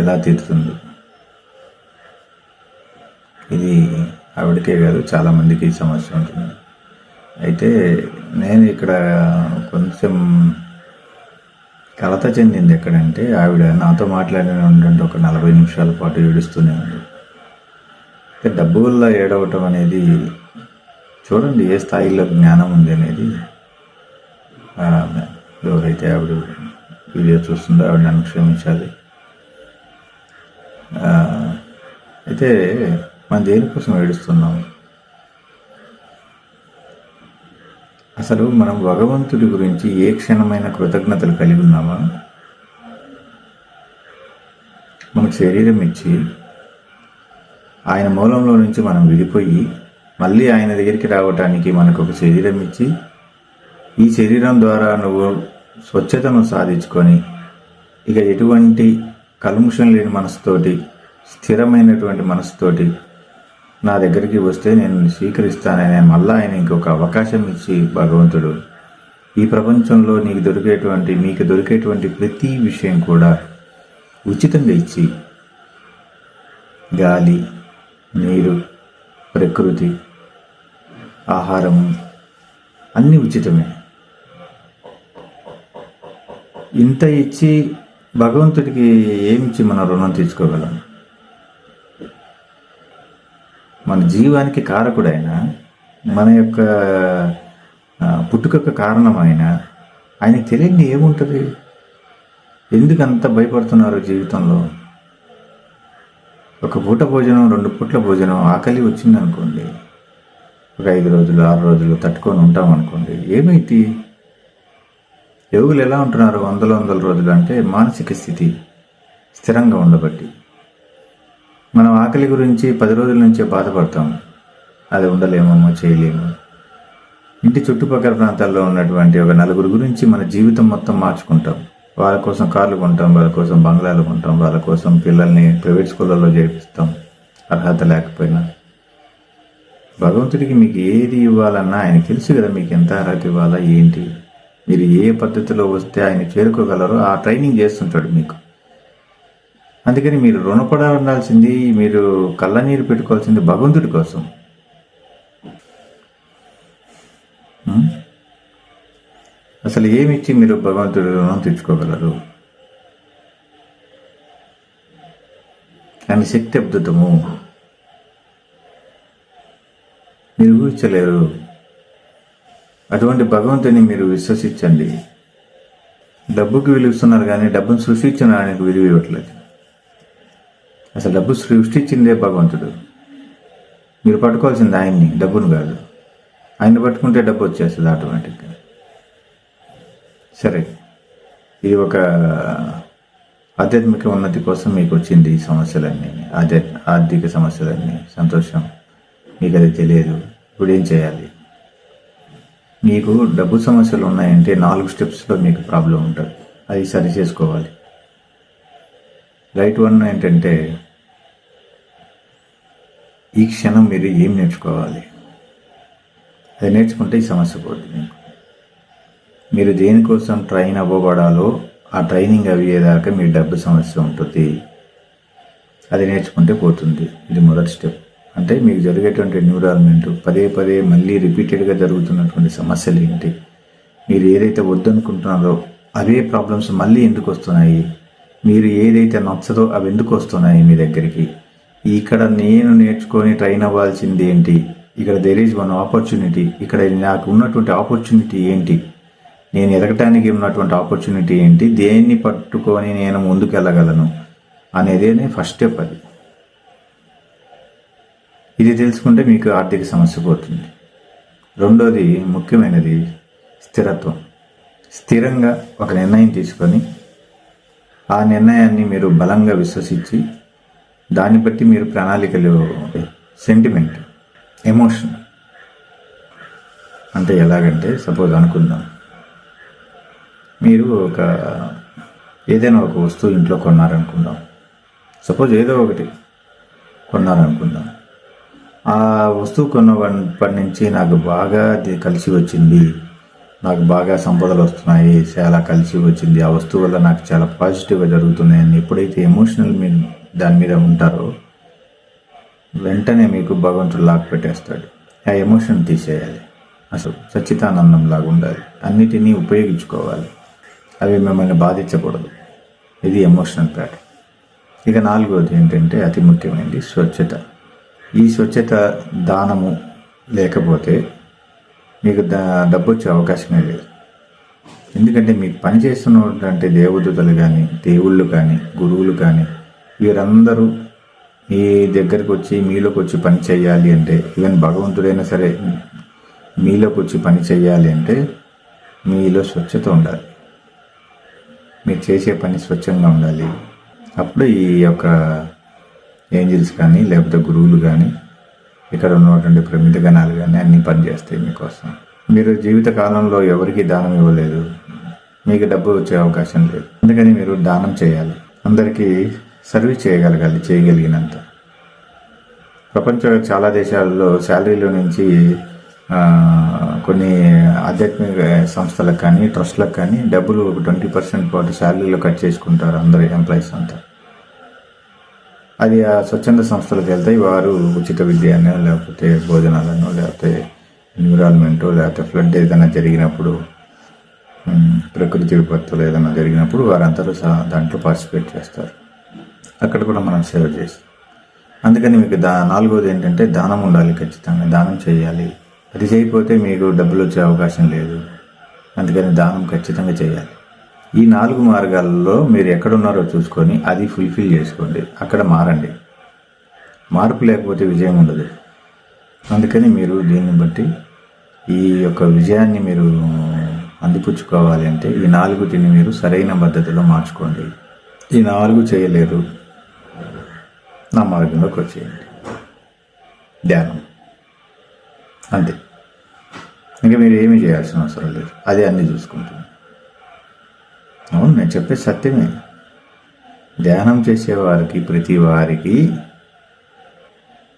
ఎలా తీరుతుంది? ఇది ఆవిడకే కాదు చాలామందికి సమస్య ఉంటుంది. అయితే నేను ఇక్కడ కొంచెం కలత చెందింది ఎక్కడంటే ఆవిడ నాతో మాట్లాడిన ఒక నలభై నిమిషాల పాటు ఏడుస్తూనే ఉంది. అయితే డబ్బు వల్ల ఏడవటం అనేది చూడండి ఏ స్థాయిలో జ్ఞానం ఉంది అనేది ఎవరైతే ఆవిడ వీడియో చూస్తుందో ఆవిడ నన్ను క్షమించాలి. అయితే మనం దేనికోసం ఏడుస్తున్నాం? అసలు మనం భగవంతుడి గురించి ఏ క్షణమైన కృతజ్ఞతలు కలిగి ఉన్నామా? మనకు శరీరం ఇచ్చి ఆయన మూలంలో నుంచి మనం విడిపోయి మళ్ళీ ఆయన దగ్గరికి రావటానికి మనకు ఒక శరీరం ఇచ్చి ఈ శరీరం ద్వారా నువ్వు స్వచ్ఛతను సాధించుకొని ఇక ఎటువంటి కల్ముషం లేని మనసుతోటి స్థిరమైనటువంటి మనసుతోటి నా దగ్గరికి వస్తే నేను స్వీకరిస్తాననే స్వీకరిస్తానని మళ్ళా ఆయన ఇంకొక అవకాశం ఇచ్చి భగవంతుడు ఈ ప్రపంచంలో నీకు దొరికేటువంటి మీకు దొరికేటువంటి ప్రతి విషయం కూడా ఉచితంగా ఇచ్చి గాలి నీరు ప్రకృతి ఆహారం అన్నీ ఉచితమే. ఇంత ఇచ్చి భగవంతుడికి ఏమిచ్చి మన రుణం తీసుకోగలం మన జీవానికి కారకుడైన మన యొక్క ఆ, పుట్టుకకు కారణమైన ఆయనకి తెలియని ఏముంటుంది? ఎందుకంత భయపడుతున్నారు జీవితంలో? ఒక పూట భోజనం రెండు పూట్ల భోజనం ఆకలి వచ్చింది అనుకోండి ఒక ఐదు రోజులు ఆరు రోజులు తట్టుకొని ఉంటాం అనుకోండి ఏమైంది? యోగులు ఎలా ఉంటున్నారు వందల వందల రోజులు అంటే మానసిక స్థితి స్థిరంగా ఉండబట్టి. మనం ఆకలి గురించి పది రోజుల నుంచే బాధపడతాం. అది ఉండలేమేమో చేయలేము. ఇంటి చుట్టుపక్కల ప్రాంతాల్లో ఉన్నటువంటి ఒక నలుగురు గురించి మన జీవితం మొత్తం మార్చుకుంటాం. వాళ్ళ కోసం కార్లు కొంటాం వాళ్ళ కోసం బంగ్లాలు కొంటాం వాళ్ళ కోసం పిల్లల్ని ప్రైవేట్ స్కూళ్ళల్లో చేర్పిస్తాం. అర్హత లేకపోయినా. భగవంతుడికి మీకు ఏది ఇవ్వాలన్నా ఆయన తెలుసు కదా మీకు ఎంత అర్హత ఇవ్వాలా ఏంటి? మీరు ఏ పద్ధతిలో వస్తే ఆయన చేరుకోగలరో ఆ ట్రైనింగ్ చేస్తుంటాడు మీకు. అందుకని మీరు రుణపడ ఉండాల్సింది మీరు కళ్ళనీరు పెట్టుకోవాల్సింది భగవంతుడి కోసం. అసలు ఏమిచ్చి మీరు భగవంతుడి రుణం తెచ్చుకోగలరు ఆయన శక్తి అద్భుతము. మీరు ఊహించలేరు. అటువంటి భగవంతుని మీరు విశ్వసించండి. డబ్బుకి విలువిస్తున్నారు కానీ డబ్బును సృష్టించిన ఆయనకు విలువ ఇవ్వట్లేదు. అసలు డబ్బు సృష్టించిందే భగవంతుడు. మీరు పట్టుకోవాల్సింది ఆయన్ని డబ్బును కాదు. ఆయన్ని పట్టుకుంటే డబ్బు వచ్చేస్తుంది ఆటోమేటిక్గా. సరే ఇది ఒక ఆధ్యాత్మిక ఉన్నతి కోసం మీకు వచ్చింది ఈ సమస్యలన్నీ ఆధ్యా ఆర్థిక సమస్యలన్నీ. సంతోషం. మీకు అది తెలియదు. ఇప్పుడు ఏం చేయాలి? మీకు డబ్బు సమస్యలు ఉన్నాయంటే నాలుగు స్టెప్స్లో మీకు ప్రాబ్లం ఉంటుంది. అది సరి చేసుకోవాలి. రైట్ వన్ ఏంటంటే ఈ క్షణం మీరు ఏం నేర్చుకోవాలి? అది నేర్చుకుంటే ఈ సమస్య పోతుంది మీకు. మీరు దేనికోసం ట్రైన్ అవ్వబడాలో ఆ ట్రైనింగ్ అయ్యేదాకా మీ డబ్బు సమస్య ఉంటుంది. అది నేర్చుకుంటే పోతుంది. ఇది మొదటి స్టెప్. అంటే మీకు జరిగేటువంటి న్యూరాల్మెంట్ పదే పదే మళ్ళీ రిపీటెడ్గా జరుగుతున్నటువంటి సమస్యలు ఏంటి మీరు ఏదైతే వద్దనుకుంటున్నారో అవే ప్రాబ్లమ్స్ మళ్ళీ ఎందుకు వస్తున్నాయి? మీరు ఏదైతే నచ్చదో అవి ఎందుకు వస్తున్నాయి మీ దగ్గరికి? ఇక్కడ నేను నేర్చుకొని ట్రైన్ అవ్వాల్సింది ఏంటి? ఇక్కడ దెర్ ఈజ్ వన్ ఆపర్చునిటీ ఇక్కడ నాకు ఉన్నటువంటి ఆపర్చునిటీ ఏంటి? నేను ఎదగటానికి ఉన్నటువంటి ఆపర్చునిటీ ఏంటి? దేన్ని పట్టుకొని నేను ముందుకు వెళ్ళగలను అనేదే ఫస్ట్ స్టెప్ అది. ఇది తెలుసుకుంటే మీకు ఆర్థిక సమస్య పోతుంది. రెండోది ముఖ్యమైనది స్థిరత్వం. స్థిరంగా ఒక నిర్ణయం తీసుకొని ఆ నిర్ణయాన్ని మీరు బలంగా విశ్వసించి దాన్ని బట్టి మీరు ప్రణాళికలు సెంటిమెంట్ ఎమోషన్ అంటే ఎలాగంటే సపోజ్ అనుకుందాం. మీరు ఒక ఏదైనా ఒక వస్తువు ఇంట్లో కొన్నారనుకుందాం. సపోజ్ ఏదో ఒకటి కొన్నారనుకుందాం. ఆ వస్తువు కొన్నప్పటి నుంచి నాకు బాగా కలిసి వచ్చింది. నాకు బాగా సంపదలు వస్తున్నాయి. చాలా కలిసి వచ్చింది. ఆ వస్తువు వల్ల నాకు చాలా పాజిటివ్గా జరుగుతున్నాయని ఎప్పుడైతే ఎమోషనల్ మీ దాని మీద ఉంటారో వెంటనే మీకు భగవంతుడు లాక్ పెట్టేస్తాడు. ఆ ఎమోషన్ తీసేయాలి. అసలు సచ్చితానందం లాగా ఉండాలి. అన్నిటినీ ఉపయోగించుకోవాలి. అవి మిమ్మల్ని బాధించకూడదు. ఇది ఎమోషనల్ ప్యాటర్న్ ఇక నాలుగోది ఏంటంటే అతి ముఖ్యమైనది స్వచ్ఛత. ఈ స్వచ్ఛత దానము లేకపోతే మీకు దా డబ్బు వచ్చే అవకాశమే లేదు. ఎందుకంటే మీకు పనిచేస్తున్నటువంటి దేవదూతలు కానీ దేవుళ్ళు కానీ గురువులు కానీ వీరందరూ మీ దగ్గరకు వచ్చి మీలోకి వచ్చి పని చేయాలి అంటే ఈవెన్ భగవంతుడైనా సరే మీలోకి వచ్చి పని చేయాలి అంటే మీలో స్వచ్ఛత ఉండాలి. మీరు చేసే పని స్వచ్ఛంగా ఉండాలి. అప్పుడు ఈ యొక్క ఏంజిల్స్ కానీ లేకపోతే గురువులు కానీ ఇక్కడ ఉన్నటువంటి ప్రమిత గణాలు కానీ అన్నీ పనిచేస్తాయి మీకోసం. మీరు జీవిత కాలంలో ఎవరికి దానం ఇవ్వలేదు. మీకు డబ్బు వచ్చే అవకాశం లేదు. అందుకని మీరు దానం చేయాలి. అందరికీ సర్వీస్ చేయగలగాలి చేయగలిగినంత. ప్రపంచ చాలా దేశాల్లో శాలరీలో నుంచి కొన్ని ఆధ్యాత్మిక సంస్థలకు కానీ ట్రస్ట్లకు కానీ డబ్బులు ట్వంటీ పర్సెంట్ పాటు శాలరీలో కట్ చేసుకుంటారు అందరు ఎంప్లాయీస్ అంతా. అది ఆ స్వచ్ఛంద సంస్థలకు వెళ్తాయి. వారు ఉచిత విద్యనో లేకపోతే భోజనాలను లేకపోతే ఎన్విరాన్మెంట్ లేకపోతే ఫ్లడ్ ఏదైనా జరిగినప్పుడు ప్రకృతి విపత్తులు ఏదైనా జరిగినప్పుడు వారందరూ సా- దాంట్లో పార్టిసిపేట్ చేస్తారు. అక్కడ కూడా మనం సేవ చేస్తాం. అందుకని మీకు దా నాలుగోది ఏంటంటే దానం ఉండాలి ఖచ్చితంగా. దానం చేయాలి. అది చేయకపోతే మీకు డబ్బులు వచ్చే అవకాశం లేదు. అందుకని దానం ఖచ్చితంగా చేయాలి. ఈ నాలుగు మార్గాల్లో మీరు ఎక్కడున్నారో చూసుకొని అది ఫుల్ఫిల్ చేసుకోండి. అక్కడ మారండి. మార్పు లేకపోతే విజయం ఉండదు. అందుకని మీరు దీన్ని బట్టి ఈ యొక్క విజయాన్ని మీరు అందిపుచ్చుకోవాలి అంటే ఈ నాలుగుటిని మీరు సరైన పద్ధతిలో మార్చుకోండి. ఈ నాలుగు చేయలేరు. నా మార్గంలోకి వచ్చేయండి. ధ్యానం. అంతే. ఇంకా మీరు ఏమీ చేయాల్సిన అవసరం లేదు. అదే అన్నీ చూసుకుంటుంది. అవును నేను చెప్పే సత్యమే. ధ్యానం చేసేవారికి ప్రతి వారికి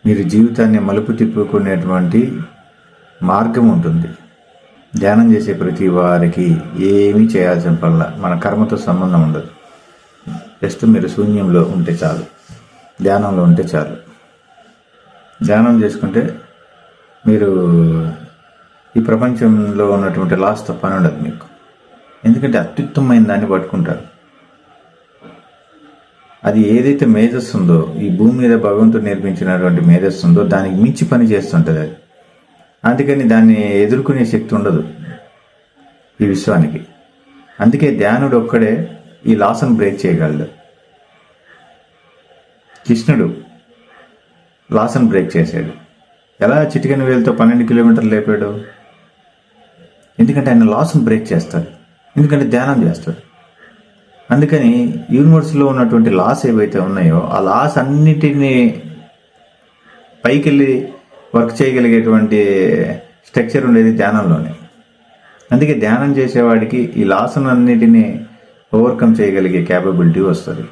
మీరు జీవితాన్ని మలుపు తిప్పుకునేటువంటి మార్గం ఉంటుంది. ధ్యానం చేసే ప్రతి వారికి ఏమీ చేయాల్సిన పనుల మన కర్మతో సంబంధం ఉండదు. జస్ట్ మీరు శూన్యంలో ఉంటే చాలు. ధ్యానంలో ఉంటే చాలు. ధ్యానం చేసుకుంటే మీరు ఈ ప్రపంచంలో ఉన్నటువంటి లాస్తో పని ఉండదు మీకు. ఎందుకంటే అత్యుత్తమైన దాన్ని పట్టుకుంటారు. అది ఏదైతే మేధస్సు ఉందో ఈ భూమి మీద భగవంతుడు నిర్మించినటువంటి మేధస్సు ఉందో దానికి మించి పని చేస్తుంటుంది అది. అందుకని దాన్ని ఎదుర్కొనే శక్తి ఉండదు ఈ విశ్వానికి. అందుకే ధ్యానుడు ఒక్కడే ఈ లాసను బ్రేక్ చేయగలడు. కృష్ణుడు లాసన్ బ్రేక్ చేశాడు. ఎలా? చిటికని వేలతో పన్నెండు కిలోమీటర్లు లేపాడు? ఎందుకంటే ఆయన లాసును బ్రేక్ చేస్తాడు. ఎందుకంటే ధ్యానం చేస్తాడు. అందుకని యూనివర్స్లో ఉన్నటువంటి లాస్ ఏవైతే ఉన్నాయో ఆ లాస్ అన్నిటినీ పైకి వెళ్ళి వర్క్ చేయగలిగేటువంటి స్ట్రక్చర్ ఉండేది ధ్యానంలోనే. అందుకే ధ్యానం చేసేవాడికి ఈ లాసను అన్నిటినీ ఓవర్కమ్ చేయగలిగే క్యాపబిలిటీ వస్తుంది.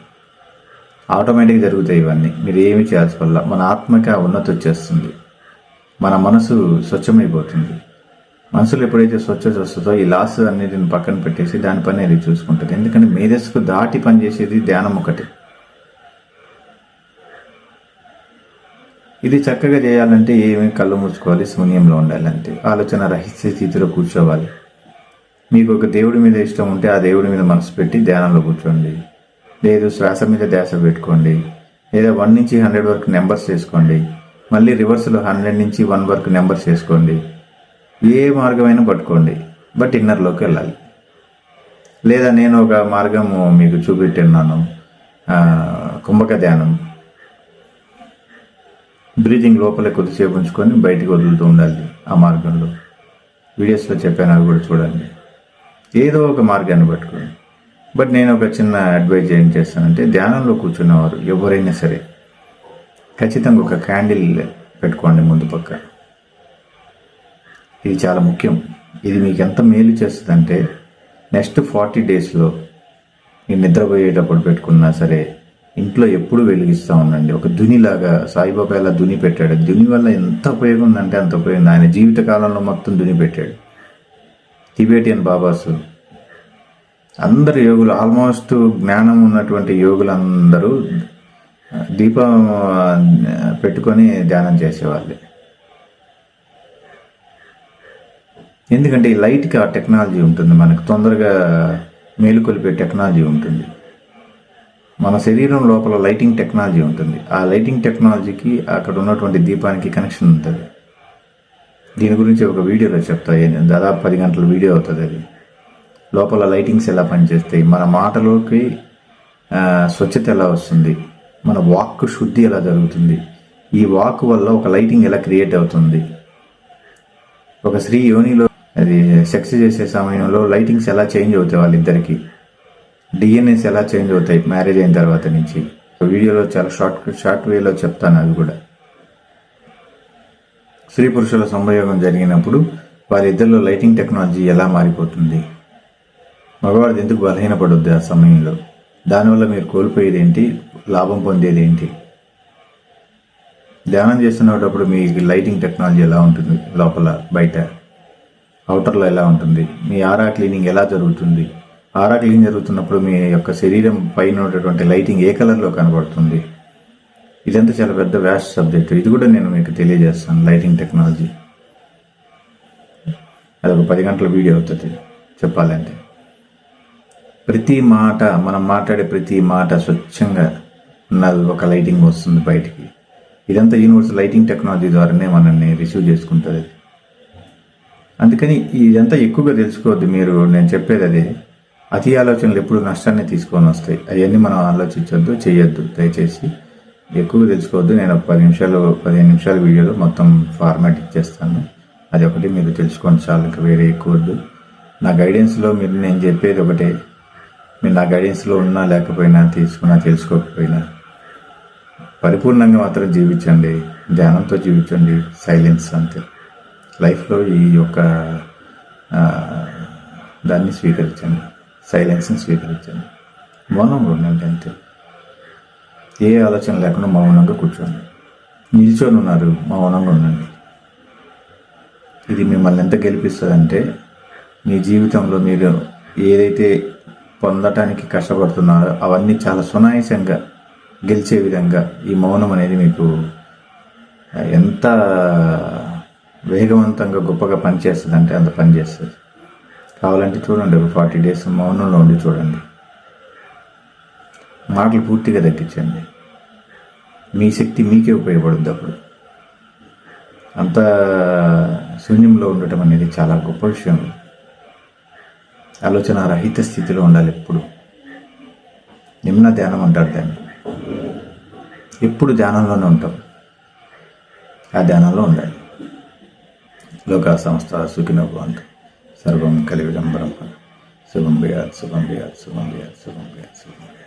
ఆటోమేటిక్గా జరుగుతాయి ఇవన్నీ. మీరు ఏమి చేయాల్సి వల్ల మన ఆత్మక ఉన్నతి వచ్చేస్తుంది. మన మనసు స్వచ్ఛమైపోతుంది. మనసులో ఎప్పుడైతే స్వచ్ఛత వస్తుందో ఈ లాస్ అన్నిటిని పక్కన పెట్టేసి దాని పని అది చూసుకుంటుంది. ఎందుకంటే మేధస్సుకు దాటి పనిచేసేది ధ్యానం ఒకటి. ఇది చక్కగా చేయాలంటే ఏమి కళ్ళు మూసుకోవాలి శూన్యంలో ఉండాలి అంతే. ఆలోచన రహస్య స్థితిలో కూర్చోవాలి. మీకు ఒక దేవుడి మీద ఇష్టం ఉంటే ఆ దేవుడి మీద మనసు పెట్టి ధ్యానంలో కూర్చోండి. లేదు శ్వాస మీద ధ్యాస పెట్టుకోండి. లేదా వన్ నుంచి హండ్రెడ్ వరకు నెంబర్స్ చేసుకోండి. మళ్ళీ రివర్స్లో హండ్రెడ్ నుంచి వన్ వరకు నెంబర్స్ చేసుకోండి. ఏ మార్గమైనా పట్టుకోండి. బట్ ఇన్నర్లోకి వెళ్ళాలి. లేదా నేను ఒక మార్గము మీకు చూపెట్టున్నాను కుంభక ధ్యానం బ్రీతింగ్ లోపల కొద్దిసేపు ఉంచుకొని బయటికి వదులుతూ ఉండాలి ఆ మార్గంలో. వీడియోస్లో చెప్పాను అవి కూడా చూడండి. ఏదో ఒక మార్గాన్ని పట్టుకోండి. బట్ నేను ఒక చిన్న అడ్వైజ్ ఏం చేస్తానంటే ధ్యానంలో కూర్చున్నవారు ఎవరైనా సరే ఖచ్చితంగా ఒక క్యాండిల్ పెట్టుకోండి ముందు పక్క. ఇది చాలా ముఖ్యం. ఇది మీకు ఎంత మేలు చేస్తుందంటే నెక్స్ట్ ఫార్టీ డేస్లో మీరు నిద్రపోయేటప్పుడు పెట్టుకున్నా సరే ఇంట్లో ఎప్పుడు వెలిగిస్తూ ఉండండి. ఒక దునిలాగా సాయిబాబా ఎలా దుని పెట్టాడు? దుని వల్ల ఎంత ఉపయోగం ఉందంటే అంత ఉపయోగం. ఆయన జీవితకాలంలో మొత్తం దుని పెట్టాడు. టిబేటియన్ బాబాసు. అందరు యోగులు ఆల్మోస్ట్ జ్ఞానం ఉన్నటువంటి యోగులందరూ దీపం పెట్టుకొని ధ్యానం చేసేవాళ్ళే. ఎందుకంటే ఈ లైట్కి ఆ టెక్నాలజీ ఉంటుంది మనకు. తొందరగా మేలుకొలిపే టెక్నాలజీ ఉంటుంది. మన శరీరం లోపల లైటింగ్ టెక్నాలజీ ఉంటుంది. ఆ లైటింగ్ టెక్నాలజీకి అక్కడ ఉన్నటువంటి దీపానికి కనెక్షన్ ఉంటుంది. దీని గురించి ఒక వీడియోలో చెప్తా. దాదాపు పది గంటల వీడియో అవుతుంది అది. లోపల లైటింగ్స్ ఎలా పనిచేస్తాయి? మన మాటలోకి స్వచ్ఛత ఎలా వస్తుంది? మన వాక్ శుద్ధి ఎలా జరుగుతుంది? ఈ వాక్ వల్ల ఒక లైటింగ్ ఎలా క్రియేట్ అవుతుంది? ఒక స్త్రీ యోనిలో అది సెక్స్ చేసే సమయంలో లైటింగ్స్ ఎలా చేంజ్ అవుతాయి వాళ్ళిద్దరికి డిఎన్ఎస్ ఎలా చేంజ్ అవుతాయి మ్యారేజ్ అయిన తర్వాత నుంచి? వీడియోలో చాలా షార్ట్ షార్ట్ వేలో చెప్తాను అది కూడా. స్త్రీ పురుషుల సంయోగం జరిగినప్పుడు వారిద్దరిలో లైటింగ్ టెక్నాలజీ ఎలా మారిపోతుంది? మగవాడిది ఎందుకు బలహీనపడుద్ది ఆ సమయంలో? దానివల్ల మీరు కోల్పోయేది ఏంటి? లాభం పొందేది ఏంటి? ధ్యానం చేస్తున్నప్పుడు మీ లైటింగ్ టెక్నాలజీ ఎలా ఉంటుంది లోపల బయట? అవుటర్లో ఎలా ఉంటుంది? మీ ఆరా క్లీనింగ్ ఎలా జరుగుతుంది? ఆరా క్లీన్ జరుగుతున్నప్పుడు మీ యొక్క శరీరం పైన ఉన్నటువంటి లైటింగ్ ఏ కలర్లో కనబడుతుంది? ఇదంతా చాలా పెద్ద వ్యాస్ట్ సబ్జెక్ట్. ఇది కూడా నేను మీకు తెలియజేస్తాను లైటింగ్ టెక్నాలజీ. అది ఒక పది గంటల వీడియో అవుతుంది చెప్పాలంటే. ప్రతి మాట మనం మాట్లాడే ప్రతి మాట స్వచ్ఛంగా ఉన్నది ఒక లైటింగ్ వస్తుంది బయటికి. ఇదంతా యూనివర్స్ లైటింగ్ టెక్నాలజీ ద్వారానే మనల్ని రిసీవ్ చేసుకుంటుంది. అందుకని ఇదంతా ఎక్కువగా తెలుసుకోవద్దు మీరు. నేను చెప్పేది అదే. అతి ఆలోచనలు ఎప్పుడు నష్టాన్ని తీసుకొని వస్తాయి. అవన్నీ మనం ఆలోచించొద్దు చేయొద్దు దయచేసి ఎక్కువ తెలుసుకోవద్దు. నేను ఒక పది నిమిషాలు పదిహేను నిమిషాల వీడియోలో మొత్తం ఫార్మాట్ ఇచ్చేస్తాను. అది ఒకటి మీరు తెలుసుకోండి చాలు. ఇంకా వేరే ఎక్కువ వద్దు. నా గైడెన్స్లో మీరు నేను చెప్పేది ఒకటే. మీరు నా గైడెన్స్లో ఉన్నా లేకపోయినా తీసుకున్నా తెలుసుకోకపోయినా పరిపూర్ణంగా మాత్రం జీవించండి. ధ్యానంతో జీవించండి. సైలెన్స్ అంతే. లైఫ్లో ఈ యొక్క దాన్ని స్వీకరించండి సైలెన్స్ని స్వీకరించండి మౌనంగా ఉండండి అంతే. ఏ ఆలోచన లేకుండా మౌనంగా కూర్చోండి. నిల్చొని ఉన్నారు మౌనంగా ఉండండి. ఇది మిమ్మల్ని ఎంత గెలిపిస్తుందంటే మీ జీవితంలో మీరు ఏదైతే పొందటానికి కష్టపడుతున్నారో అవన్నీ చాలా సునాయాసంగా గెలిచే విధంగా ఈ మౌనం అనేది మీకు ఎంత వేగవంతంగా గొప్పగా పనిచేస్తుంది అంటే అంత పనిచేస్తుంది. కావాలంటే చూడండి ఒక ఫార్టీ డేస్ మౌనంలో ఉండి చూడండి. మాటలు పూర్తిగా తగ్గించండి. మీ శక్తి మీకే ఉపయోగపడుద్ది అప్పుడు. అంత శూన్యంలో ఉండటం అనేది చాలా గొప్ప విషయం. ఆలోచన రహిత స్థితిలో ఉండాలి ఎప్పుడు. నిమ్న ధ్యానం అంటారు దాన్ని. ఎప్పుడు ధ్యానంలోనే ఉంటాం. ఆ ధ్యానంలో ఉండాలి. లోకా సంస్థ సుఖినోభవంతు సర్వం కలివిడంబరం శుభం బియాత్ శుభం బియాత్ శుభం బియాత్ శుభం బియాత్